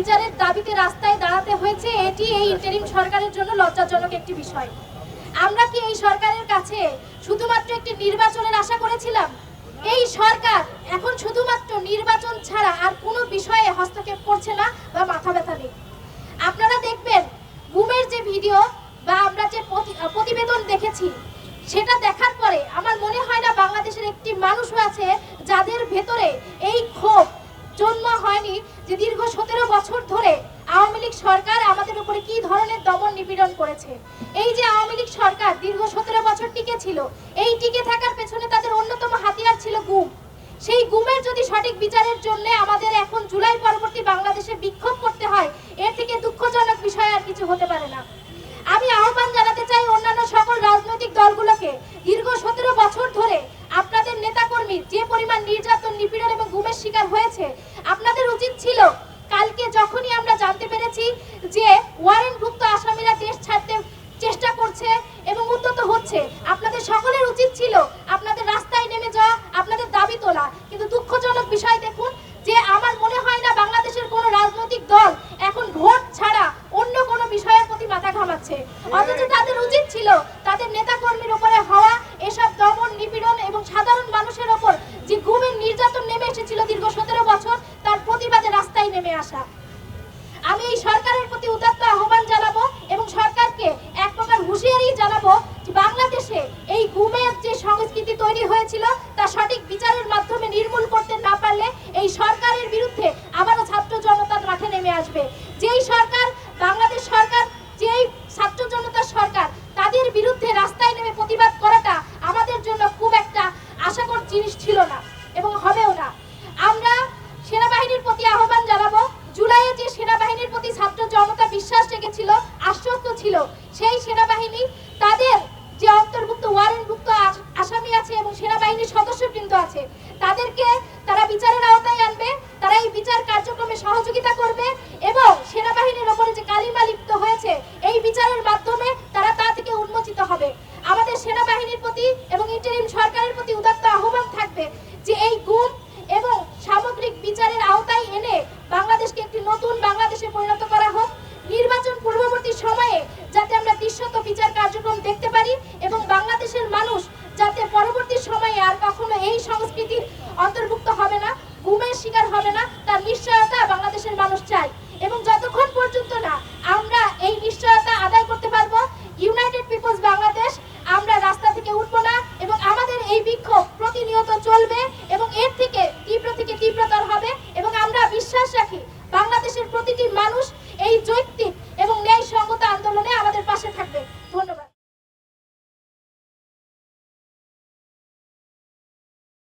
বিচারের দাবিতে রাস্তায় দাঁড়াতে হয়েছে, এটি এই ইন্টারিম সরকারের জন্য লজ্জাজনক একটি বিষয়। আমরা কি এই সরকারের কাছে শুধুমাত্র একটি নির্বাচনের আশা করেছিলাম? এই সরকার এখন শুধুমাত্র নির্বাচন ছাড়া আর কোনো বিষয়ে হস্তক্ষেপ করছে না বা মাথা ব্যথা নেই। আপনারা দেখবেন, গুমের যে ভিডিও বা আমরা যে প্রতি- প্রতিবেদন দেখেছি, সেটা দেখার পরে আমার দীর্ঘ সতেরো বছর ধরে আওয়ামী লীগ সরকার আমাদের উপরে কি ধরনের দমন নিপীড়ন করেছে? এই যে আওয়ামী লীগ সরকার দীর্ঘ সতেরো বছর টিকে ছিল, এই টিকে থাকার পেছনে তাদের অন্যতম হাতিয়ার ছিল গুম। সেই গুমের যদি সঠিক বিচারের জন্য আমাদের এখন জুলাই পরবর্তী বাংলাদেশে বিক্ষোভ করতে হয়, এর থেকে দুঃখজনক বিষয় আর কিছু হতে পারে না। আমি আহ্বান জানাতে চাই অন্যান্য সকল রাজনৈতিক দলগুলোকে, দীর্ঘ সতেরো বছর ধরে আপনাদের নেতাকর্মী যে পরিমাণ নির্যাতন, নিপীড়ন এবং গুমের শিকার হয়েছে উচিত ছিল। কালকে যখনই আমরা জানতে পেরেছি যে ওয়ারেন্টভুক্ত আসামিরা দেশ ছাড়তে চেষ্টা করছে এবং উদ্যত হচ্ছে, আপনাদের সকলের উচিত ছিল আপনাদের রাস্তায় নেমে যাওয়া, আপনাদের দাবি তোলা। কিন্তু দুঃখজনক বিষয় দেখুন যে আমার মনে হয় না বাংলাদেশের কোনো রাজনৈতিক দল এখন ভোট ছাড়া অন্য কোনো বিষয়ের প্রতি মাথা ঘামাচ্ছে। অথচ তাদের উচিত ছিল তাদের নেতাকর্মীর উপরে হওয়া এসব দমন নিপীড়ন এবং সাধারণ মানুষের ওপর যে গুমের নির্যাতন নেমে এসেছিল দীর্ঘ সতেরো বছর তার প্রতিবাদে রাস্তায় নেমে আসা। আমি এই সরকারের প্রতি উদাত্ত আহ্বান জানাব এবং সরকারকে এক প্রকার হুঁশিয়ারি জানাব বাংলাদেশে এই গুমের যে সংস্কৃতি তৈরি হয়েছিল, তা সঠিক বিচারের মাধ্যমে নির্মূল করতে না পারলে এই সরকারের বিরুদ্ধে আবারও ছাত্র জনতার মাঠে নেমে আসবে। যেই সরকার, বাংলাদেশ সরকার, যেই ছাত্র জনতার সরকার, তাদের বিরুদ্ধে রাস্তায় নেমে প্রতিবাদ করাটা আমাদের জন্য খুব একটা আশাকর জিনিস ছিল না এবং হবেও না আমরা সেনাবাহিনীর প্রতি আহ্বান জানাব জুলাইয়ে যে সেনাবাহিনীর প্রতি ছাত্র জনতা বিশ্বাস রেখেছিল আশ্বস্ত ছিল সেই সেনাবাহিনী, তাদের যে অন্তর্ভুক্ত ওয়ারেন্টভুক্ত আস- আসামি আছে এবং সেনাবাহিনীর সদস্যবৃন্দ আছে, তাদেরকে তারা বিচারের আওতায় আনবে, তারা এই বিচার কার্যক্রমে সহযোগিতা করবে এবং সেনাবাহিনীর ওপরে যে কালিমা লিপ্ত হয়েছে, এই বিচারের মাধ্যমে তারা তা থেকে উন্মোচিত হবে। আমাদের সেনাবাহিনীর প্রতি এবং ইন্টারিম সরকারের প্রতি উদাত্ত গুমের শিকার হবে না, তার নিশ্চয়তা বাংলাদেশের মানুষ চায়। এবং যতক্ষণ পর্যন্ত না আমরা এই নিশ্চয়তা আদায় করতে পারব ইউনাইটেড পিপলস বাংলাদেশ আমরা রাস্তা থেকে উঠবো না এবং আমাদের এই বিক্ষোভ প্রতিনিয়ত চলবে এবং এর থেকে তীব্র থেকে তীব্রতর হবে এবং আমরা বিশ্বাস রাখি বাংলাদেশের প্রতিটি মানুষ এই যৌক্তিক এবং ন্যায় সঙ্গত আন্দোলনে আমাদের পাশে থাকবে।